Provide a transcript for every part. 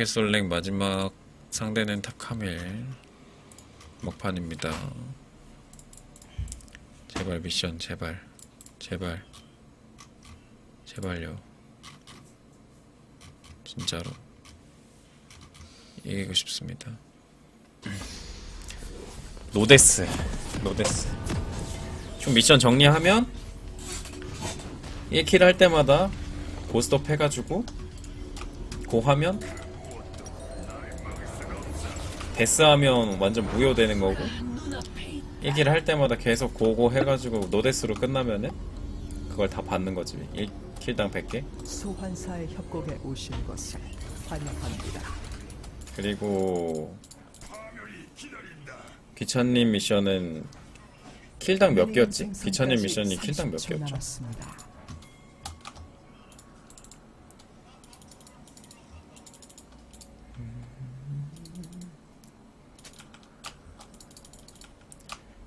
번개 솔랭 마지막 상대는 타카밀 막판입니다. 제발 미션 제발 제발 제발요. 진짜로 이기고 싶습니다. 노데스 노데스 총 미션 정리하면 1킬 할 때마다 고스톱 해가지고 고 하면 데스하면 완전 무효되는 거고 1킬 할 때마다 계속 고고 해가지고 노데스로 끝나면은 그걸 다 받는 거지 1킬당 100개 소환사의 협곡에 오신 것을 환영합니다. 그리고 귀천님 미션은 킬당 몇 개였지? 귀천님 미션이 킬당 몇 30초 개였죠? 남았습니다.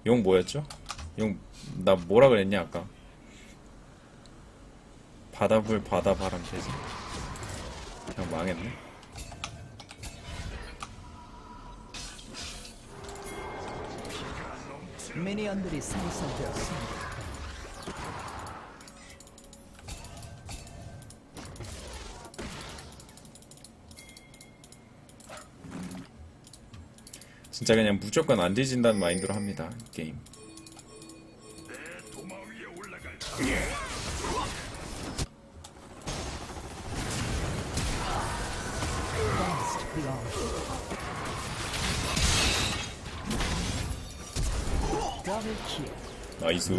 용 뭐였죠? 용 나 뭐라 그랬냐 아까 바다불 바다바람 되지 그냥 망했네 미니언들이 생성되었습니다. 진짜 그냥 무조건 안 뒤진다는 마인드로 합니다 이 게임. 나이스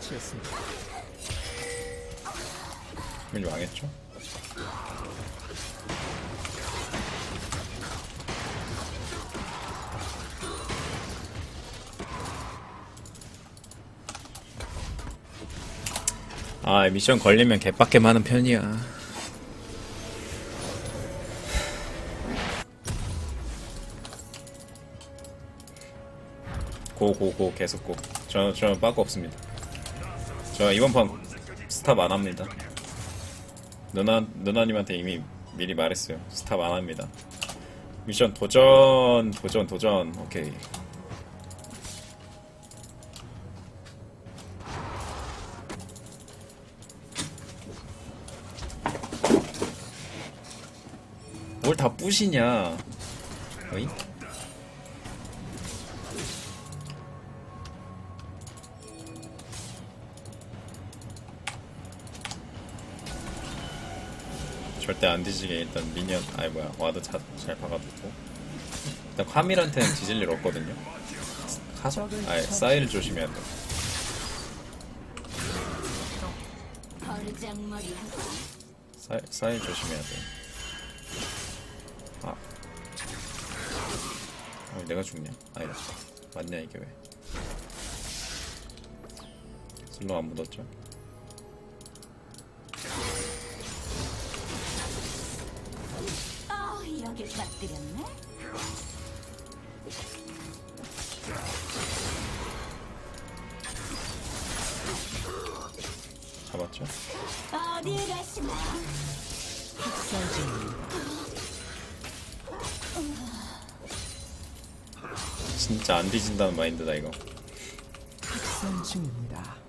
처치했습니다. 이거 망했죠? 아 미션 걸리면 개빡겜 하는 편이야 고고고 계속 고저 저 빠꾸 없습니다 저 이번 판 스탑 안 합니다 누나 누나님한테 이미 미리 말했어요. 스탑 안 합니다. 미션 도전 도전 도전 오케이. 뭘 다 부시냐? 어이? 절대 안 뒤지게 일단 미니언 아니 뭐야 와드 자, 잘 박아두고 일단 카밀한테는 뒤질 일 없거든요 카소? 아니 사이를 조심해야 돼 사이, 사이 조심해야 돼 아. 어, 내가 죽냐? 아니다 맞냐 이게 왜 슬로 안 묻었죠? 아 여길 빠뜨렸네 잡았죠? 어디에 가시나 학살. 진짜 안 뒤진다는 마인드다 이거 학살 중입니다.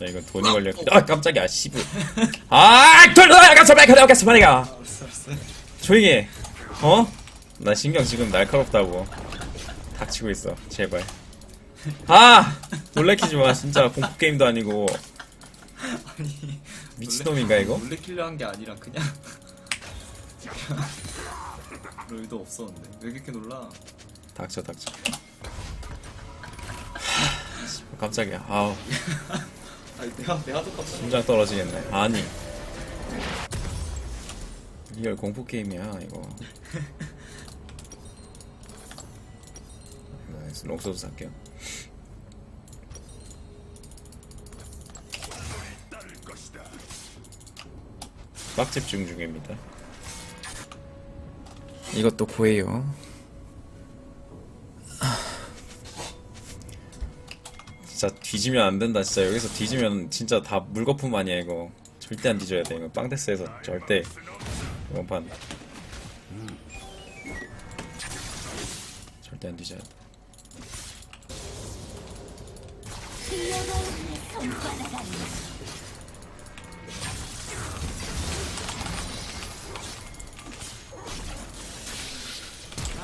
자 이건 돈이 걸려 아 깜짝이야 씨부. 아 돌아 가서 말가 가서 말이가. 조용히 해. 어? 나 신경 지금 날카롭다고. 닥치고 있어 제발. 아! 놀래키지 마 진짜. 공포 게임도 아니고. 아니 미친놈인가 이거? 놀래키려 한 게 아니라 그냥 의도 없었는데. 왜 그렇게 놀라? 닥쳐 닥쳐. 하, 깜짝이야. 아우 아니 내가 내가 똑같아. 심장 떨어지겠네. 아니. 리얼 공포 게임이야 이거. 나이스. 롱소드 살게요. 빡 집중 중입니다. 이것도 고해요 진짜 뒤지면 안 된다 진짜. 여기서 뒤지면 진짜 다 물거품 아니야 이거. 절대 안 뒤져야 돼 이거. 빵데스에서 절대 이번 판. 절대 안 뒤져야 돼.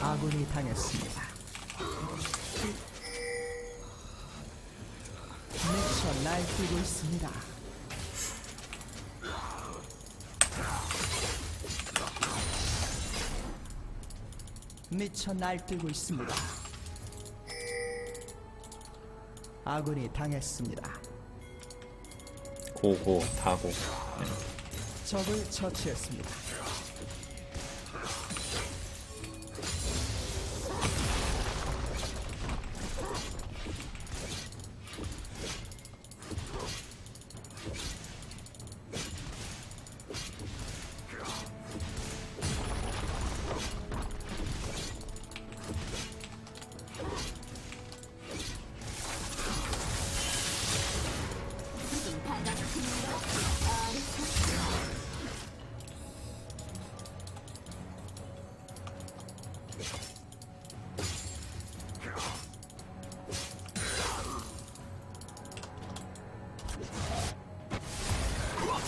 아군이 당했습니다. 있습니다. 미쳐 날뛰고 있습니다. 아군이 당했습니다. 고고 다고 적을 처치했습니다.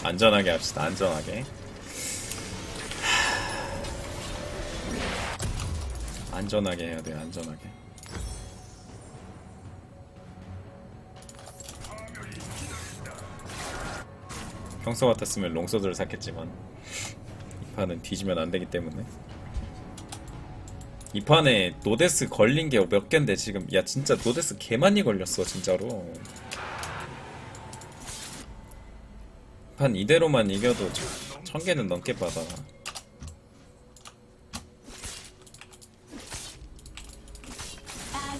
안전하게 합시다 안전하게. 안전하게 해야 돼요 안전하게. 평소 같았으면 롱소드를 샀겠지만 이 판은 뒤지면 안 되기 때문에. 이 판에 노데스 걸린 게 몇 갠데 지금 야 진짜 노데스 개 많이 걸렸어 진짜로 판 이대로만 이겨도 천- 천 개는 넘게 받아. 아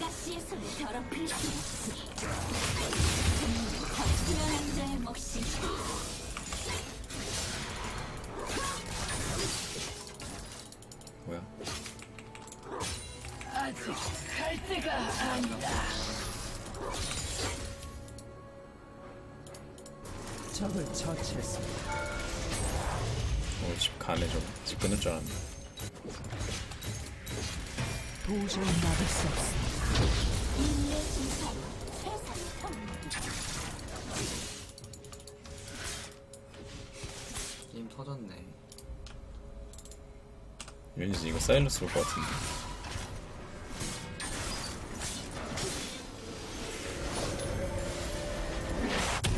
적을 처치했습니다. 어, 집 가네 좀. 집 끊을 줄 알았네. 도저히 막을 수 없습니다. 게임 터졌네. 왠지 이거 사일러스 올 것 같은데.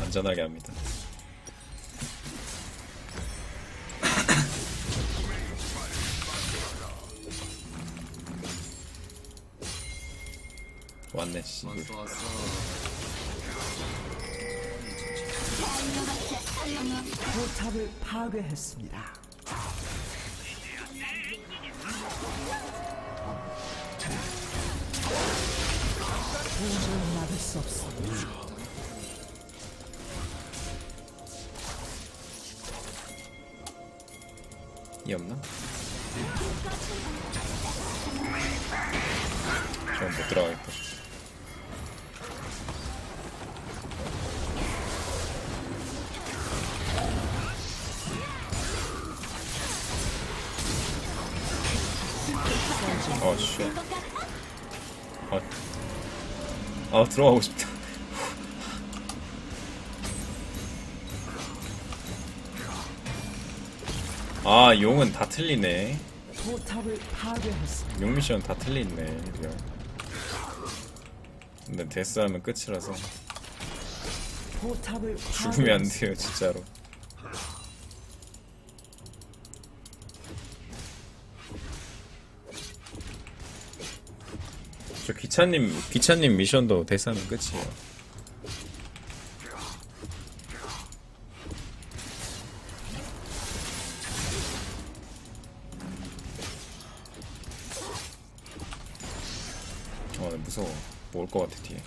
안전하게 합니다. 왔어 왔어. 포탑을 파괴했습니다. 도저히 막을 수 없습니다. 이 없나? 저건 못 들어가겠다. 어, 씨. 아, 아, 들어가고 싶다. 아, 용은 다 틀리네. 용 미션 다 틀리네. 근데 데스하면 끝이라서 죽으면 안. 돼요, 진짜로. 저 기차님, 기차님 미션도 데스하면 끝이에요. 어, 나 무서워. 뭐 올 것 같아, 뒤에.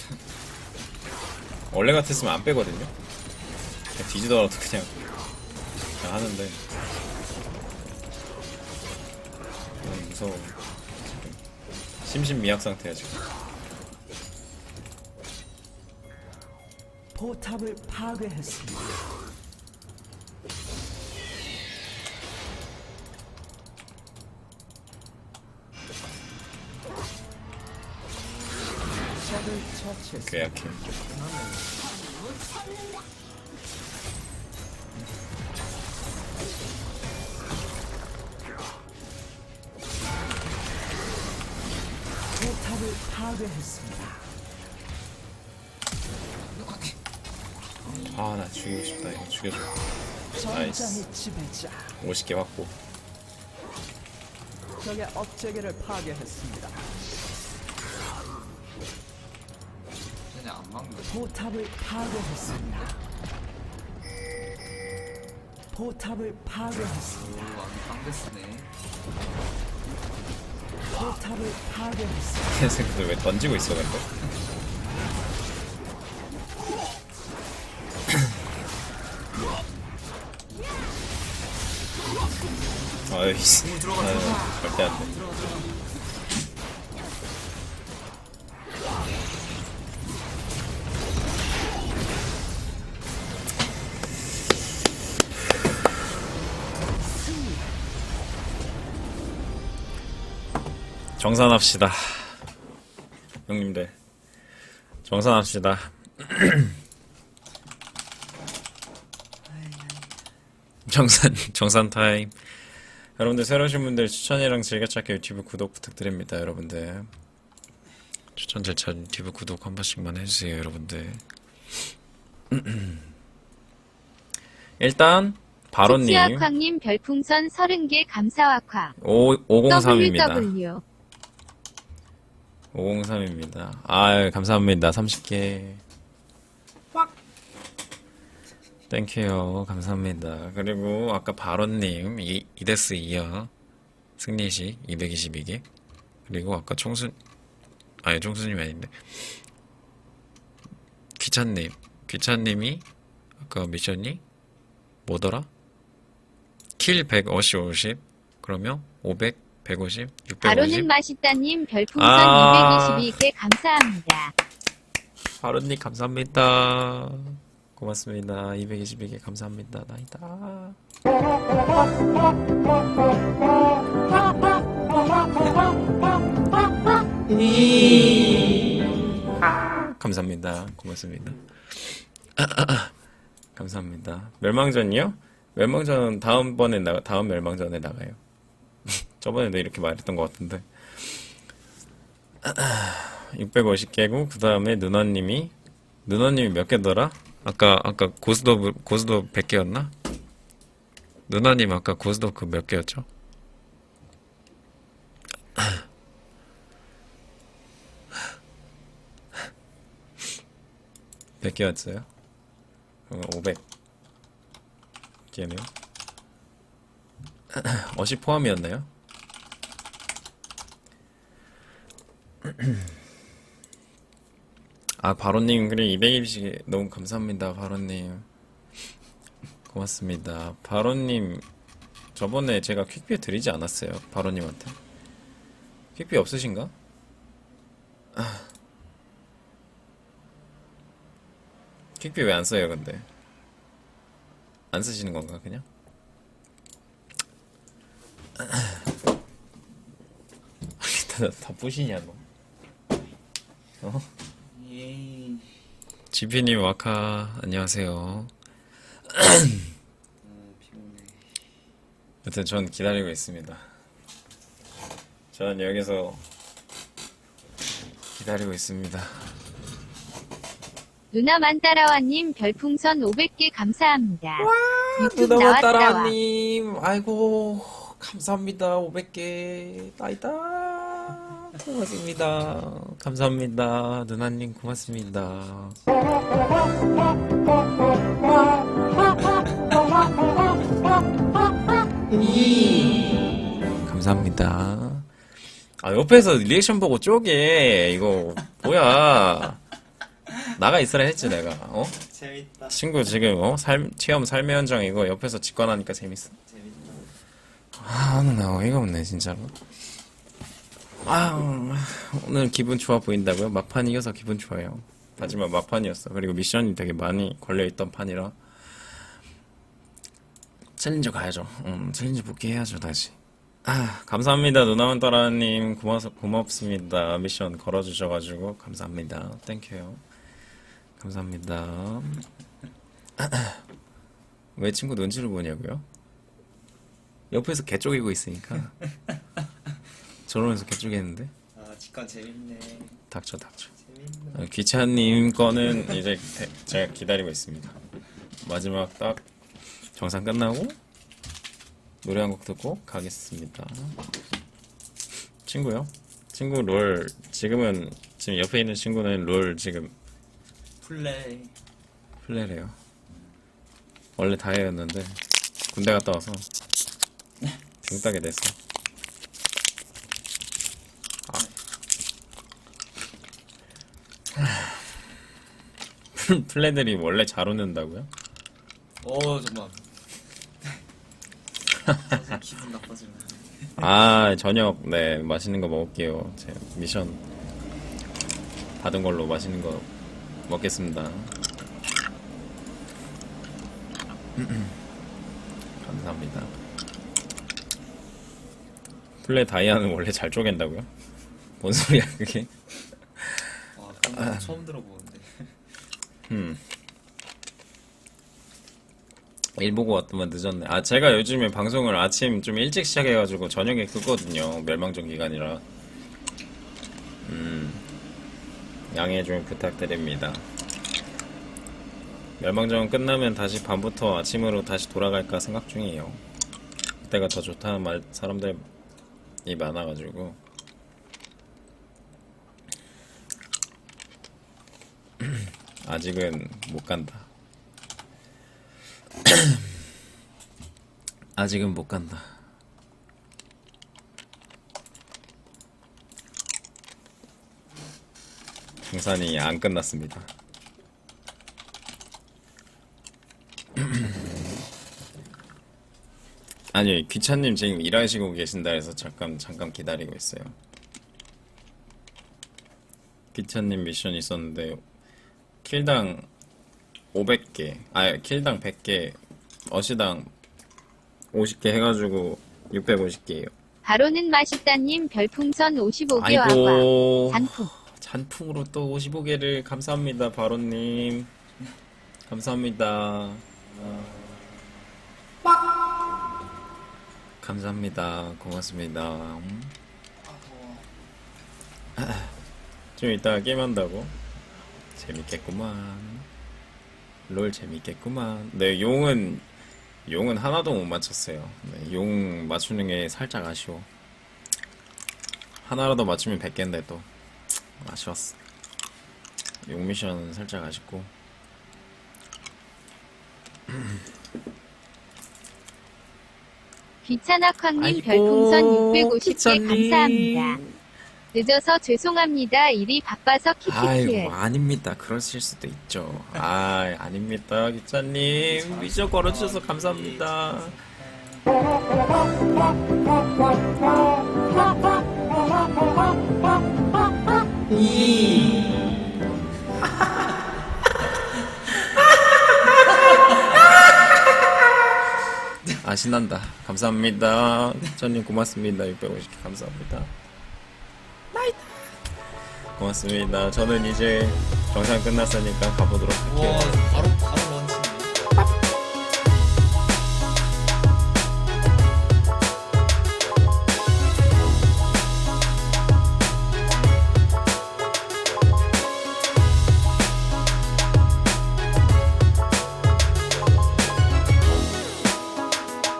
원래 같았으면 안 빼거든요? 그냥 뒤지더라도 그냥, 그냥 하는데. 너무 무서워. 지금. 심신 미약 상태야, 지금. 포탑을 파괴했습니다. 적을 처치했습니다. 계약해. 파괴했습니다. 아, 나 죽이고 싶다. 이거 죽여줘. 전장의 나이스. 지배자. 50개 확보. 적의 업체계를 파괴했습니다. 쟤네 안 막네. 포탑을 파괴했습니다. 포탑을 파괴했습니다. 오, 안 빵데스네. 근데 왜 던지고 있어, 근데? 아이씨. 오, 들어가, 아, 들어가. 절대 안 돼. 정산합시다. 형님들. 정산합시다. 정산, 정산 타임. 여러분들 새로 오신 분들 추천이랑 즐겨찾기 유튜브 구독 부탁드립니다, 여러분들. 추천 절차 유튜브 구독 한 번씩만 해주세요, 여러분들. 일단, 바로님, 치치학황님 별풍선 30개 감사확화. 503입니다. WW. 503입니다. 아 감사합니다. 30개. 땡큐요. 감사합니다. 그리고 아까 바론님, 이, 이데스 이어 승리식 222개. 그리고 아까 총순, 아니, 총순님이 아닌데. 귀찬님, 귀찬님이 아까 미션이 뭐더라? 킬 150, 50. 그러면 500, 150, 650. 바로는 맛있다님 별풍선 아. 222개 감사합니다. 바로님 감사합니다. 고맙습니다. 222개 감사합니다. 나이다. 감사합니다. 고맙습니다. 감사합니다. 멸망전이요? 멸망전 다음번에 나 다음 멸망전에 나가요. 저번에 도 이렇게 말했던 것 같은데. 650개고 그 다음에 누나님이 누나님이 몇 개더라? 아까 아까 고스톱 고스톱 100개였나? 누나님 아까 고스톱 그 몇 개였죠? 몇 개였어요? 어, 500 개네요. 어시 포함이었나요? 아 바로님 그래 220개 너무 감사합니다 바로님 고맙습니다 바로님 저번에 제가 퀵비 드리지 않았어요 바로님한테 퀵비 없으신가? 아. 퀵비 왜 안 써요 근데 안 쓰시는 건가 그냥? 다, 다 부시냐 너 어? 예이. 지피님 와카 안녕하세요. 아, 피곤해. 여튼 전 기다리고 있습니다. 전 여기서 기다리고 있습니다. 누나만 따라와님 별풍선 500개 감사합니다. 유튜브 누나만 나와 따라와. 따라님, 아이고 감사합니다. 500개 나이다. 고맙습니다. 감사합니다. 누나님 고맙습니다. 감사합니다. 아 옆에서 리액션 보고 쪼개 이거 뭐야? 나가 있으라 했지 내가. 어? 재밌다. 친구 지금 어? 삶 체험 삶의 현장 이거 옆에서 직관하니까 재밌어. 재밌다. 아, 나 어이가 없네, 진짜로. 아, 오늘 기분 좋아 보인다고요? 막판 이겨서 기분 좋아요. 하지만 막판이었어. 그리고 미션이 되게 많이 걸려있던 판이라. 챌린저 가야죠. 음, 챌린저 복귀해야죠, 다시. 아, 감사합니다. 누나만 따라님. 고마, 고맙습니다. 미션 걸어주셔가지고. 감사합니다. 땡큐요. 감사합니다. 왜 친구 눈치를 보냐고요? 옆에서 개 쪼개고 있으니까 저러면서 개 쪼개는데 아, 직관 재밌네. 닥쳐 닥쳐 재밌네. 어, 귀차님 거는 이제 대- 제가 기다리고 있습니다 마지막 딱 정상 끝나고 노래 한 곡 듣고 가겠습니다 친구요? 친구 롤 지금은 지금 옆에 있는 친구는 롤 지금 플레이. 플레이래요 원래 다이였는데 군대 갔다 와서 등 따게 됐어 플레들이 원래 잘 웃는다고요? 어. 진짜 기분 나빠지네. 아 저녁 네 맛있는 거 먹을게요 제 미션 받은 걸로 맛있는 거 먹겠습니다 감사합니다 플레 다이아는 원래 잘 쪼갠다고요? 뭔 소리야 그게 와, 그런 거 처음 들어보는데. 음. 일 보고 왔더만 늦었네. 아, 제가 요즘에 방송을 아침 좀 일찍 시작해가지고 저녁에 끄거든요. 멸망전 기간이라. 음. 양해 좀 부탁드립니다. 멸망전 끝나면 다시 밤부터 아침으로 다시 돌아갈까 생각 중이에요. 그때가 더 좋다는 말, 사람들이 많아가지고. 아직은 못 간다. 아직은 못 간다. 등산이 안 끝났습니다. 아니, 귀차님 지금 일하시고 계신다 해서 잠깐, 잠깐 기다리고 있어요. 귀차님 미션 있었는데, 킬당 500개, 아, 킬당 100개, 어시당 50개 해가지고 650개예요. 바로는 맛있다님 별풍선 55개 와과. 아이고, 단품. 잔풍으로 또 55개를 감사합니다, 바로님. 감사합니다. 감사합니다. 고맙습니다. 음. 좀 이따가 게임한다고? 재밌겠구만. 롤 재밌겠구만. 네, 용은 용은 하나도 못 맞췄어요. 네, 용 맞추는 게 살짝 아쉬워. 하나라도 맞추면 100개인데 또 아쉬웠어. 용 미션 살짝 아쉽고. 귀찮아 쾅님 아이고, 별풍선 650개 기차님. 감사합니다. 늦어서 죄송합니다. 일이 바빠서 아이고 키키키. 아닙니다. 그러실 수도 있죠. 아 아닙니다, 기자님. 미션 걸어주셔서 감사합니다. 아 신난다. 감사합니다. 기자님 고맙습니다. 650개 감사합니다. 고맙습니다. 저는 이제 정상 끝났으니까 가보도록 와 할게요.